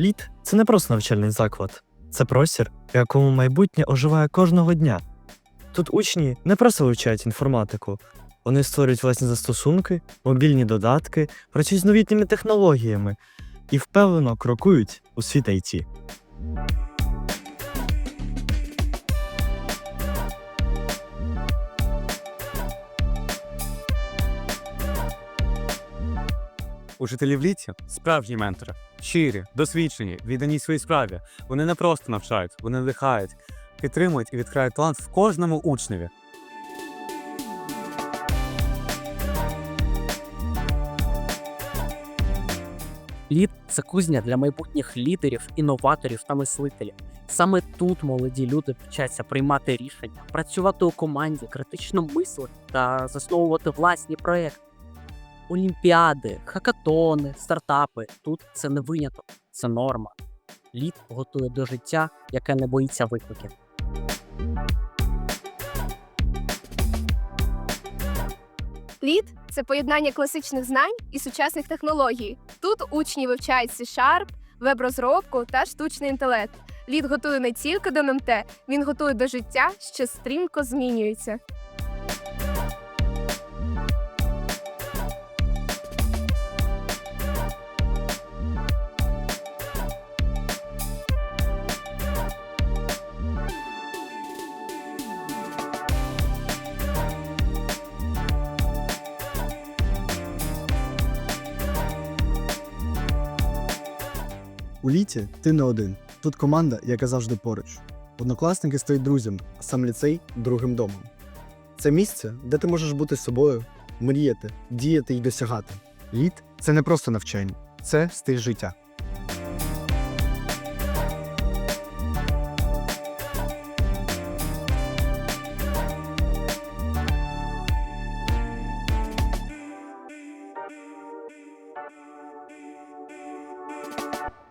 Літ це не просто навчальний заклад, це простір, в якому майбутнє оживає кожного дня. Тут учні не просто вивчають інформатику, вони створюють власні застосунки, мобільні додатки, працюють з новітніми технологіями і впевнено крокують у світ IT. Учителі в літі справжні ментори, щирі, досвідчені, віддані своїй справі. Вони не просто навчають, вони надихають, підтримують і відкривають талант в кожному учневі. Лід це кузня для майбутніх лідерів, інноваторів та мислителів. Саме тут молоді люди вчаться приймати рішення, працювати у команді, критично мислити та засновувати власні проекти. Олімпіади, хакатони, стартапи тут це не виняток, це норма. Лід готує до життя, яке не боїться викликів. Лід це поєднання класичних знань і сучасних технологій. Тут учні вивчають C-Sharp, веб-розробку та штучний інтелект. Лід готує не тільки до ММТ, він готує до життя, що стрімко змінюється. У літі ти не один. Тут команда, яка завжди поруч. Однокласники стають друзям, а сам ліцей другим домом. Це місце, де ти можеш бути собою, мріяти, діяти і досягати. Літ це не просто навчання, це стиль життя.